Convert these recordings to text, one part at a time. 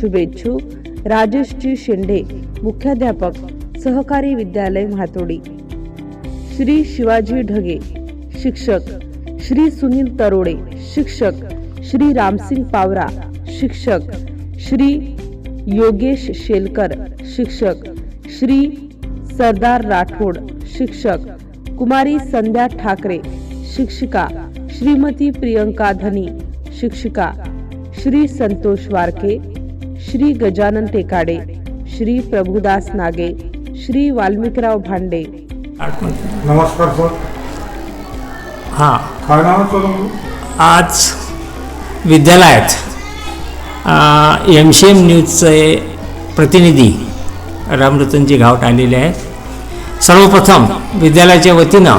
शुभेच्छू. राजेशजी शेंडे मुख्याध्यापक सहकारी विद्यालय म्हातोडी. श्री शिवाजी ढगे शिक्षक. श्री सुनील तरोडे शिक्षक. श्री रामसिंग पावरा शिक्षक. श्री योगेश शेलकर शिक्षक. श्री सरदार राठोड शिक्षक. कुमारी संध्या ठाकरे शिक्षिका. श्रीमती प्रियंका धनी शिक्षिका. श्री संतोष वारके श्री गजानन टेकाडे श्री प्रभुदास नागे श्री वाल्मिकराव भांडे. नमस्कार सर. हां. काय नाव सर? आज विद्यालयात एम सी एम न्यूजचे प्रतिनिधी रामरतनजी घावट आलेले आहेत. सर्वप्रथम विद्यालयाच्या वतीनं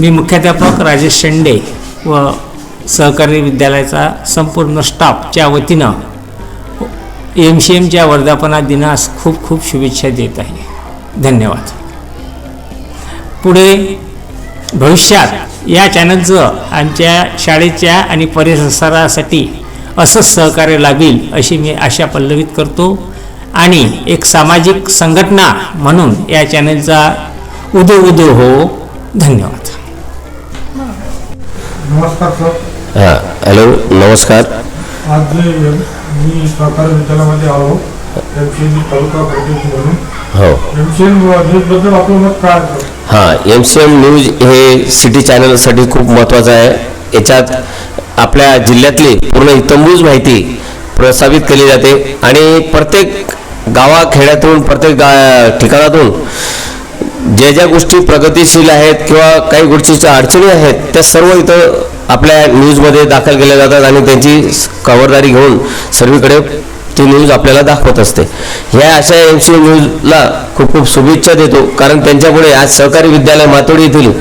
मी मुख्याध्यापक राजेश शेंडे व सहकारी विद्यालयाचा संपूर्ण स्टाफच्या वतीनं एम सी एमच्या वर्धापना दिनास खूप खूप शुभेच्छा देत आहे. धन्यवाद. पुढे भविष्यात या चॅनलचं आमच्या शाळेच्या आणि परिसरासाठी असंच सहकार्य लाभेल अशी मी आशा पल्लवित करतो. आणि एक सामाजिक संघटना म्हणून या चॅनलचा उदो उदो हो. धन्यवाद. नमस्कार सर. हां हॅलो नमस्कार. आज मी सहकारी विद्यालयामध्ये आलो एम सी एन तालुका प्रतिनिधी म्हणून. हो. एम सी एन न्यूजबद्दल आपलं मत काय आहे सर हां एम सी एम न्यूज हे सिटी चॅनलसाठी खूप महत्त्वाचं आहे. याच्यात आपल्या जिल्ह्यातली पूर्ण इतंबूज माहिती प्रस्थापित केली जाते. आणि प्रत्येक गावाखेड्यातून प्रत्येक गा ठिकाणातून ज्या ज्या गोष्टी प्रगतिशील आहेत किंवा काही गोष्टीच्या अडचणी आहेत त्या सर्व इथं आपल्या न्यूजमध्ये दाखल केल्या जातात आणि त्यांची खबरदारी घेऊन सर्वीकडे ती न्यूज आपल्याला दाखवत असते. ह्या अशा एम सी न्यूजला खूप खूप शुभेच्छा देतो. कारण त्यांच्यामुळे आज सहकारी विद्यालय मातोडी येथील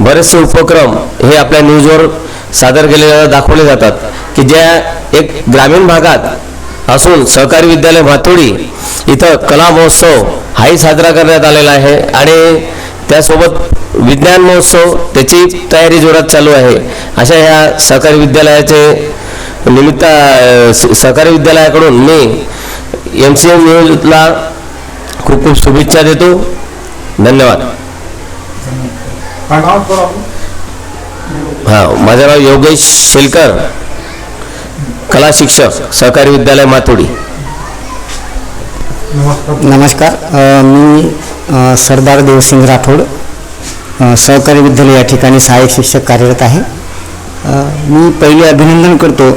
बरेचसे उपक्रम हे आपल्या न्यूजवर सादर केले जातात दाखवले जातात. की ज्या एक ग्रामीण भागात असून सहकारी विद्यालय मातोडी इथं कला महोत्सव हाही साजरा करण्यात आलेला आहे. आणि त्यासोबत विज्ञान महोत्सव त्याची तयारी जोरात चालू आहे. अशा ह्या सहकारी विद्यालयाचे निमित्त सहकारी विद्यालयाकडून मी एम सी एम न्यूजला खूप खूप शुभेच्छा देतो. धन्यवाद. हां माझं नाव योगेश शेलकर कला शिक्षक सहकारी विद्यालय मातोडी नमस्कार. मी सरदार देवसिंग राठोड सहकारी विद्यालय या ठिकाणी सहाय्यक शिक्षक कार्यरत आहे. मी पहिले अभिनंदन करतो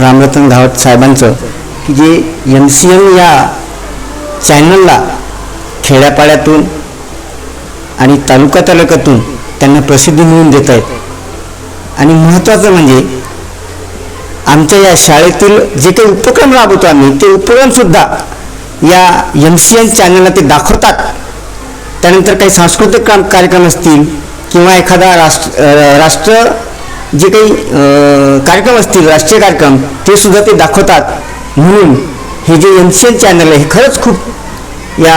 रामरतन घावट साहेबांचं की जे एम सी एम या चॅनलला खेड्यापाड्यातून आणि तालुका तालुक्यातून त्यांना प्रसिद्धी मिळवून देत आहेत. आणि महत्त्वाचं म्हणजे आमच्या या शाळेतील जे काही उपक्रम राबवतो आम्ही ते उपक्रमसुद्धा या एम सी एन चॅनलला ते दाखवतात. त्यानंतर काही सांस्कृतिक काम कार्यक्रम असतील किंवा एखादा राष्ट्र राष्ट्र जे काही कार्यक्रम असतील राष्ट्रीय कार्यक्रम ते सुद्धा ते दाखवतात. म्हणून हे जे एम सी एल चॅनल आहे हे खरंच खूप या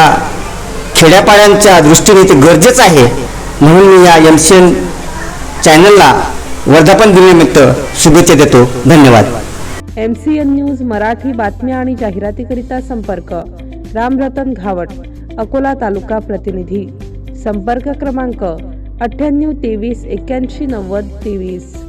खेड्यापाड्यांच्या दृष्टीने ते गरजेचं आहे. म्हणून मी या एम सी एल चॅनलला वर्धापन दिनानिमित्त शुभेच्छा देतो. धन्यवाद. M C N news Marathi बातम्या आणि जाहिरातीकरिता संपर्क. रामरतन घावट. अकोला तालुका प्रतिनिधी. संपर्क क्रमांक अठ्ठ्याण्णव तेवीस एक्क्याऐंशी नव्वद तेवीस.